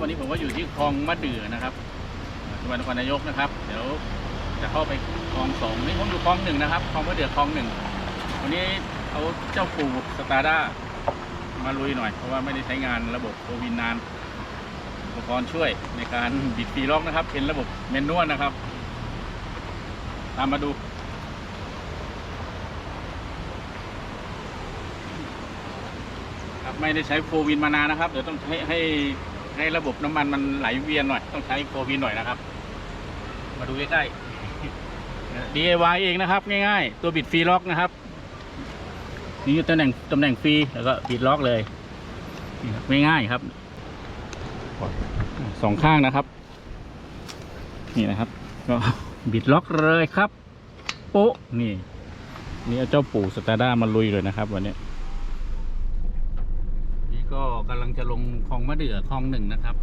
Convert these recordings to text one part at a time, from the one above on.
วันนี้ผมก็อยู่ที่คลองมะเดื่อนะครับจังหวัดนครนายกนะครับ เดี๋ยวจะเข้าไปคลองสองนี่ผมอยู่คลองหนึ่งนะครับคลองมะเดื่อคลองหนึ่งวันนี้เอาเจ้าปู่สตาร์ด้ามาลุยหน่อย เพราะว่าไม่ได้ใช้งานระบบโควินนานอุปกรณ์ช่วยในการบิดฟรีล็อกนะครับ เป็นระบบแมนนวลนะครับ ตามมาดูครับไม่ได้ใช้โฟวินมานานนะครับ เดี๋ยวต้องให้ให้ ให้ระบบน้ำมันมันไหลเวียนหน่อย ต้องใช้โฟวินหน่อยนะครับ มาดูใกล้ๆ DIY เองนะครับ ง่ายๆ ตัวบิดฟรีล็อกนะครับ นี่ตำแหน่งตำแหน่งฟรีแล้วก็บิดล็อกเลยนี่ครับง่ายๆครับสองข้างนะครับ นี่นะครับ ก็บิดล็อกเลยครับ โป๊ะนี่ นี่เอาเจ้าปู่สตาร์ด้ามาลุยเลยนะครับ วันนี้ ก็กำลังจะลงคลองมะเดื่อคลองหนึ่งนะครับ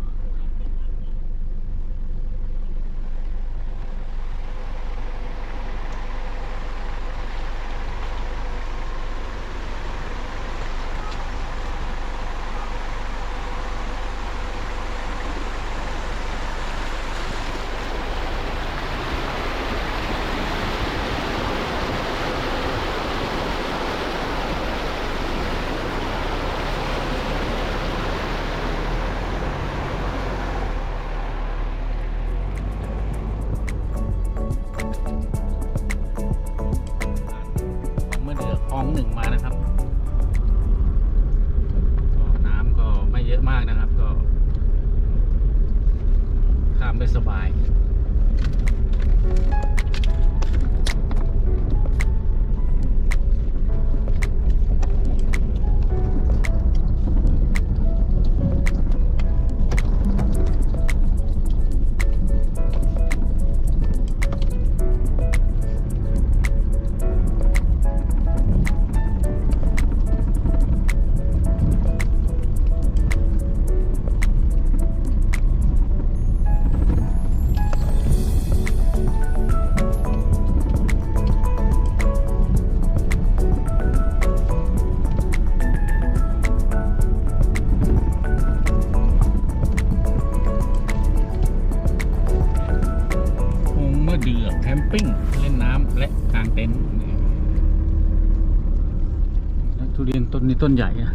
ทุเรียนต้นนี้ต้นใหญ่อะ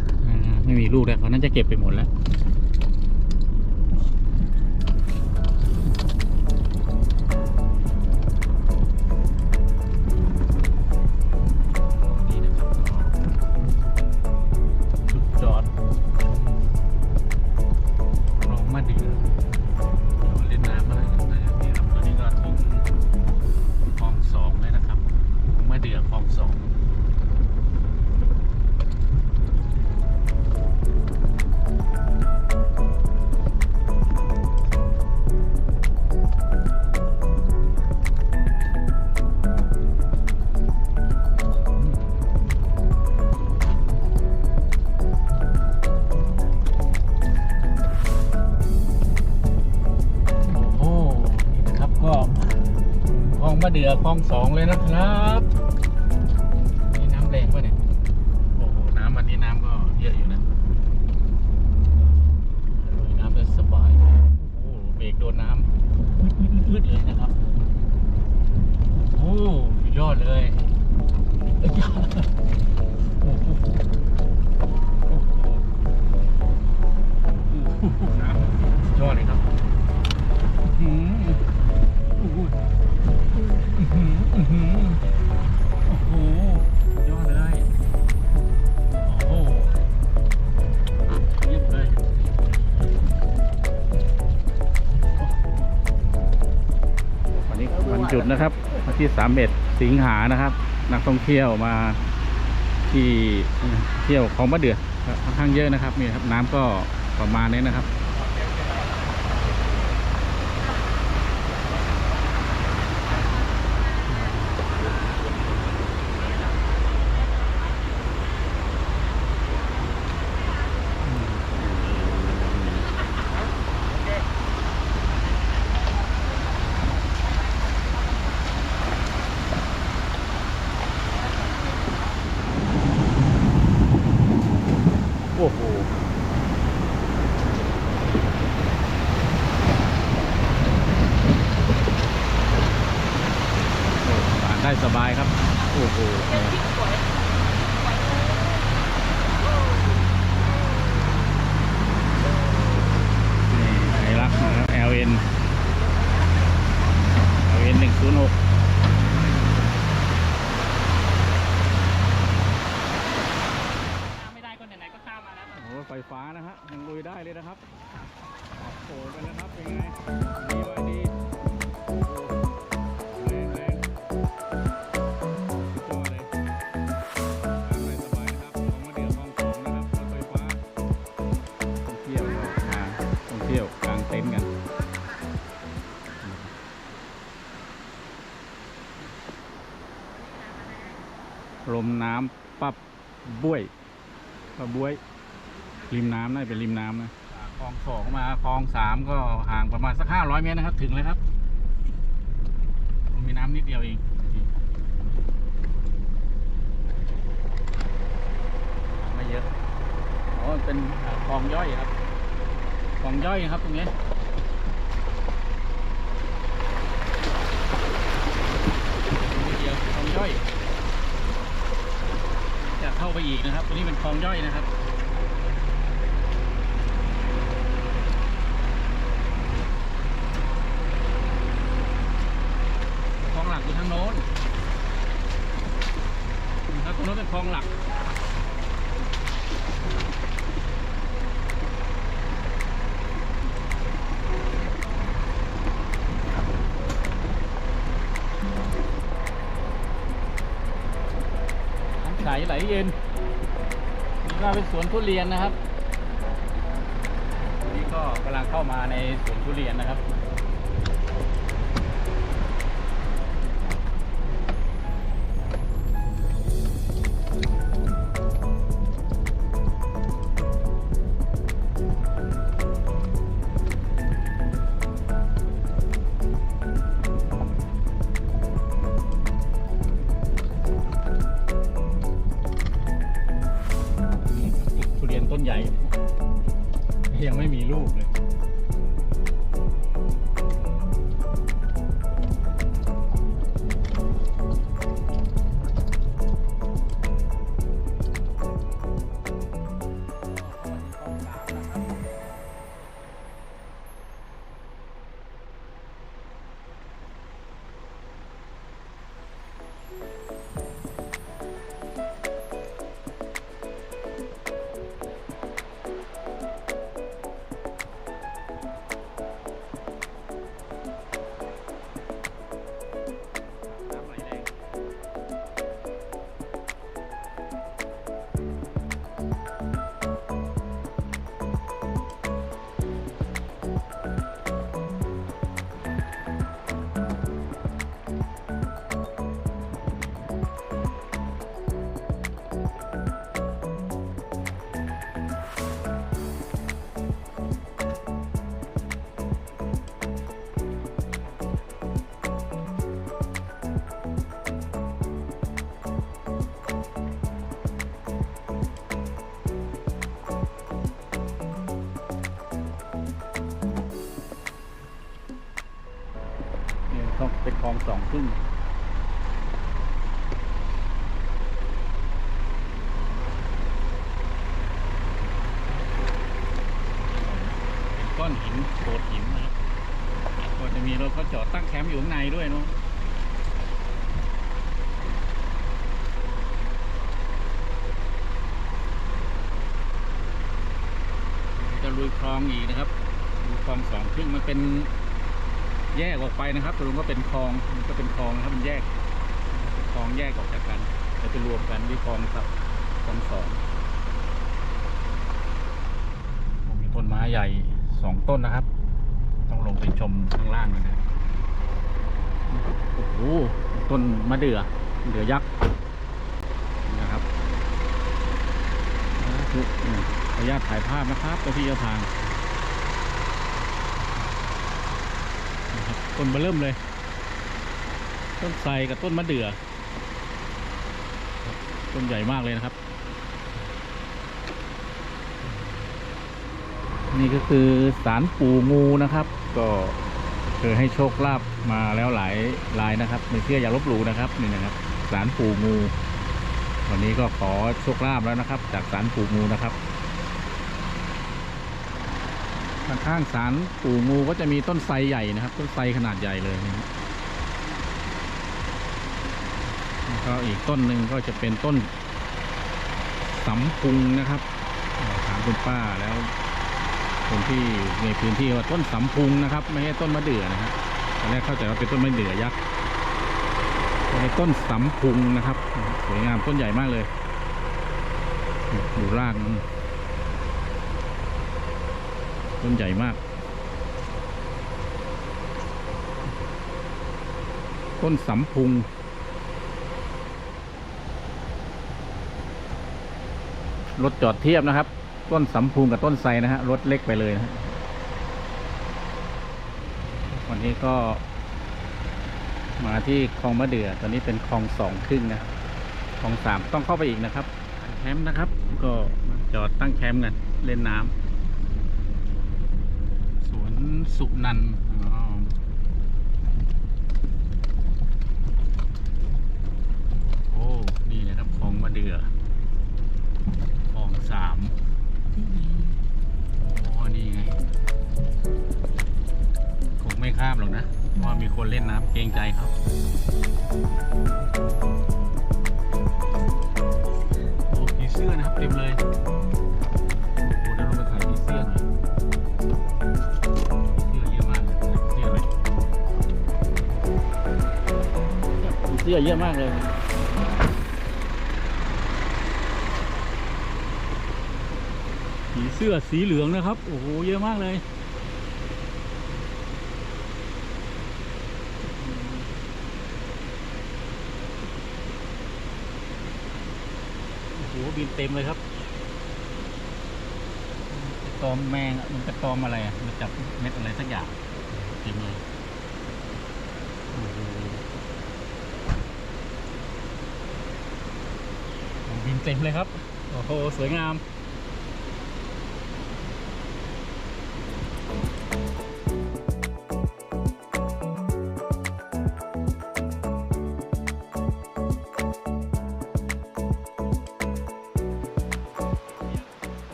ไม่มีลูกแล้วเขาน่าจะเก็บไปหมดแล้ว คลองสองเลยนะครับนี่น้ำแรงป่ะเนี่ยโอ้โหน้ำวันนี้น้ำก็เยอะอยู่นะลุยน้ำได้สบายโอ้โหเบรกโดนน้ำพืดๆเลยนะครับ 31 สิงหานะครับ นักท่องเที่ยวมาที่เที่ยวของมะเดือค่อนข้างเยอะนะครับนี่ครับ น้ำก็ประมาณนี้นะครับ สบายครับ โอ้โห น้ำปับบ้วยปับบ้วย ริมน้ำน่าจะเป็นริมน้ำนะคลองสองมาคลองสามก็ห่างประมาณสักห้าร้อยเมตรนะครับ ถึงเลยครับ มีน้ำนิดเดียวเองไม่เยอะอ๋อเป็นคลองย่อยครับคลองย่อยครับตรงนี้นิดเดียวคลองย่อย จะเข้า ไปอีกนะครับตัวนี้เป็นคลองย่อยนะครับ คลองหลักอยู่ทางโน้นนะครับตรงโน้นเป็นคลองหลัก น้ำใส ไหลเย็นนี่ก็เป็นสวนทุเรียนนะครับ นี่ก็กำลังเข้ามาในสวนทุเรียนนะครับ มีลูกเลย คลองสองครึ่งเป็นก้อนหินโขดหินนะครับก็จะมีรถเขาจอดตั้งแคมป์อยู่ข้างในด้วยเนาะจะลุยคลองอีกนะครับลุยคลองสองครึ่งมันเป็น แยกออกไปนะครับตรงก็เป็นคลองก็เป็นคลองนะครับมันแยกคลองแยกออกจากกันแล้วจะรวมกันที่คลองครับคลองสองมีต้นไม้ใหญ่สองต้นนะครับ ต้องลงไปชมข้างล่างนะโอ้โหต้นมะเดื่อเดือยักษ์นะครับสาธุอืมขออนุญาตถ่ายภาพนะครับเจ้าที่เจ้าทางนะครับ ต้นมาเริ่มเลย ต้นไทรกับต้นมะเดื่อ ต้นใหญ่มากเลยนะครับ นี่ก็คือสารปู่งูนะครับ ก็เคยให้โชคลาภมาแล้วหลายรายนะครับไม่เชื่ออย่าลบหลู่นะครับนี่นะครับสารปู่งูวันนี้ก็ขอโชคลาภแล้วนะครับ จากสารปู่งูนะครับ ข้างๆสารปู่งูก็จะมีต้นไทรใหญ่นะครับ ต้นไทรขนาดใหญ่เลยนะครับแล้วก็อีกต้นหนึ่งก็จะเป็นต้นสำพุงนะครับอ่าสารคุณป้าแล้วคนที่ในพื้นที่ว่าต้นสำพุงนะครับ ไม่ใช่ต้นมะเดื่อนะฮะตอนแรกเข้าใจว่าเป็นต้นมะเดื่อยักษ์เป็นต้นสำพุงนะครับ สวยงามต้นใหญ่มากเลยอยู่ราก ต้นใหญ่มาก ต้นสำพุง รถจอดเทียบนะครับ ต้นสำพุงกับต้นไทรนะฮะ รถเล็กไปเลยนะวันนี้ก็ มาที่คลองมะเดื่อตอนนี้เป็นคลองสองครึ่งนะคลองสามต้องเข้าไปอีกนะครับ แคมป์นะครับ ก็จอดตั้งแคมป์กันเล่นน้ำ สุนันโอ้ นี่นะครับคลองมะเดือคลองสามโอ้นี่ไง คงไม่ข้ามหรอกนะ เพราะมีคนเล่นน้ำเกรงใจเขาโอ้ผีเสื้อนะครับเต็มเลย สื้อเยอะมากเลยผีเสื้อสีเหลืองนะครับ โอ้โห เยอะมากเลย โอ้โห บินเต็มเลยครับตอมแมงมันจะตอมอะไรอะมันจับเม็ดอะไรสักอย่างเต็มเลยโอ้โหโอ้โหบิน เต็มเลยครับ โอ้โห สวยงาม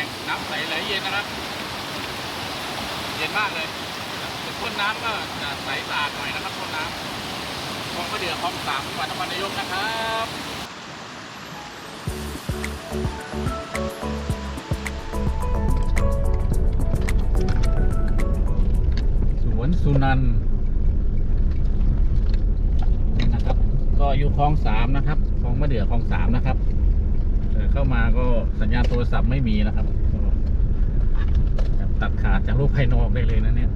รงน้ำใสไหลเย็นนะครับ เย็นมากเลยแต่ต้นน้ำก็จะใสสะอาดหน่อยนะครับต้นน้ำคลองมะเดื่อคลองสามจังหวัดนครนายกนะครับสวนสุนันนะครับ ก็อยู่คลองสามนะครับคลองมะเดื่อคลองสามนะครับ เข้ามาก็สัญญาณโทรศัพท์ไม่มีนะครับก็แบบตัดขาดจากโลกภายนอกได้เลยนะเนี่ย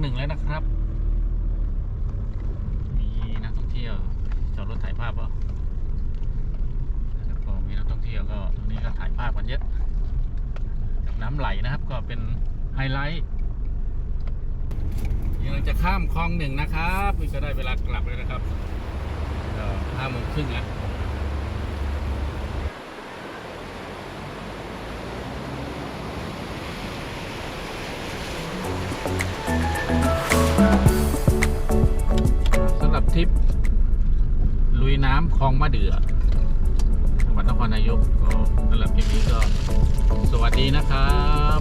หนึ่งแล้วนะครับ มีนักท่องเที่ยวจอดรถถ่ายภาพเหรอแล้วก็มีนักท่องเที่ยวก็ตรงนี้ก็ถ่ายภาพกันเยอะกับน้ำไหลนะครับ ก็เป็นไฮไลท์ยังจะข้ามคลองหนึ่งนะครับนี่ก็ได้เวลากลับแล้วนะครับห้าโมงครึ่งแล้ว ทริป ลุยน้ำคลองมะเดื่อจังหวัดนครนายกก็สำหรับคลิปนี้ก็ สวัสดีนะครับ